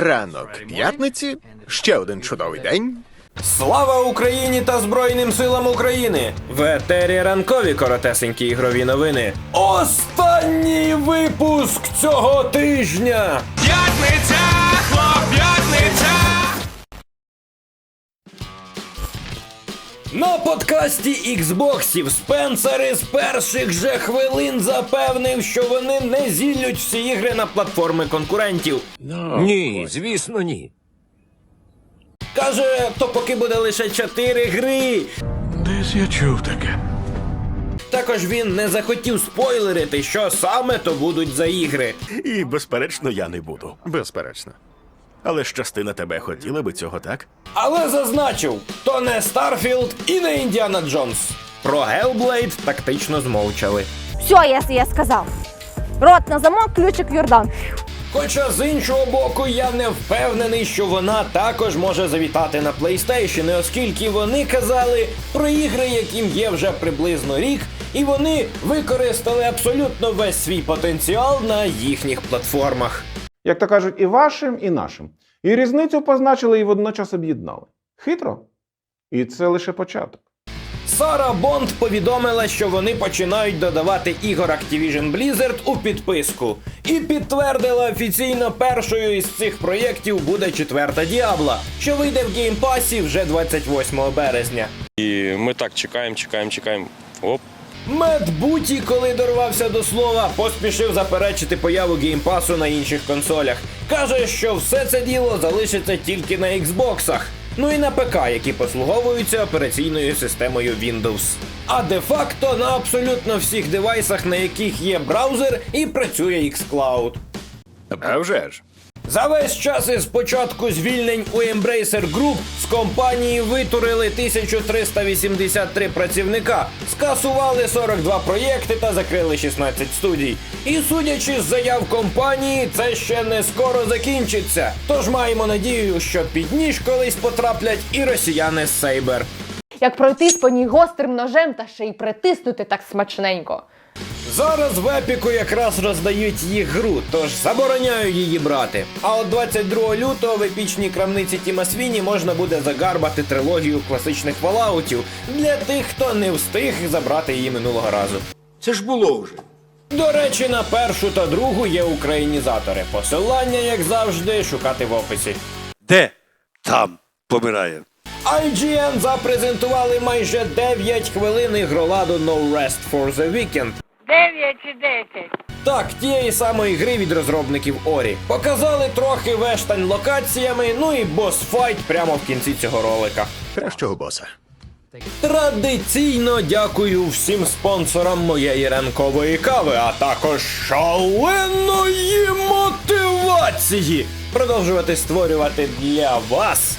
Ранок п'ятниці, ще один чудовий день. Слава Україні та Збройним силам України! В етері ранкові коротесенькі ігрові новини. Останній випуск цього тижня! П'ятниця, На подкасті Xboxів Спенсер із перших же хвилин запевнив, що вони не зіллють всі ігри на платформи конкурентів. Ні, звісно, ні. Каже, то поки буде лише 4 гри. Десь я чув таке. Також він не захотів спойлерити, що саме то будуть за ігри. І, безперечно, я не буду. Безперечно. Але ж частина тебе хотіла би цього, так? Але зазначив, то не Старфілд і не Індіана Джонс. Про Hellblade тактично змовчали. Все, я, я сказав. Рот на замок, ключик Йордан. Хоча з іншого боку, я не впевнений, що вона також може завітати на PlayStation, оскільки вони казали про ігри, яким є вже приблизно рік, і вони використали абсолютно весь свій потенціал на їхніх платформах. Як то кажуть, і вашим, і нашим. І різницю позначили і водночас об'єднали. Хитро. І це лише початок. Сара Бонд повідомила, що вони починають додавати ігор Activision Blizzard у підписку, і підтвердила офіційно першою із цих проєктів буде четверта Діабла, що вийде в геймпасі вже 28 березня. І ми так чекаємо, чекаємо, чекаємо. Оп. Мед коли дорвався до слова, поспішив заперечити появу геймпасу на інших консолях. Каже, що все це діло залишиться тільки на Xboxах. Ну і на ПК, які послуговуються операційною системою Windows. А де-факто на абсолютно всіх девайсах, на яких є браузер і працює xCloud. А вже ж. За весь час із початку звільнень у Embracer Group з компанії витурили 1383 працівника, скасували 42 проєкти та закрили 16 студій. І судячи з заяв компанії, це ще не скоро закінчиться. Тож маємо надію, що під ніж колись потраплять і росіяни з Сейбер. Як пройтись по ній гострим ножем та ще й притиснути так смачненько. Зараз в Епіку якраз роздають їх гру, тож забороняю її брати. А от 22 лютого в епічній крамниці Тіма Свіні можна буде загарбати трилогію класичних фалаутів для тих, хто не встиг забрати її минулого разу. Це ж було вже. До речі, на першу та другу є українізатори. Посилання, як завжди, шукати в описі. Де? Там помирає. IGN запрезентували майже 9 хвилин ігроладу No Rest for the Weekend. 9 чи 10. Так, тієї самої гри від розробників Орі. Показали трохи вештань локаціями, ну і босфайт прямо в кінці цього ролика. Кращого боса. Традиційно дякую всім спонсорам моєї ранкової кави, а також шаленої мотивації продовжувати створювати для вас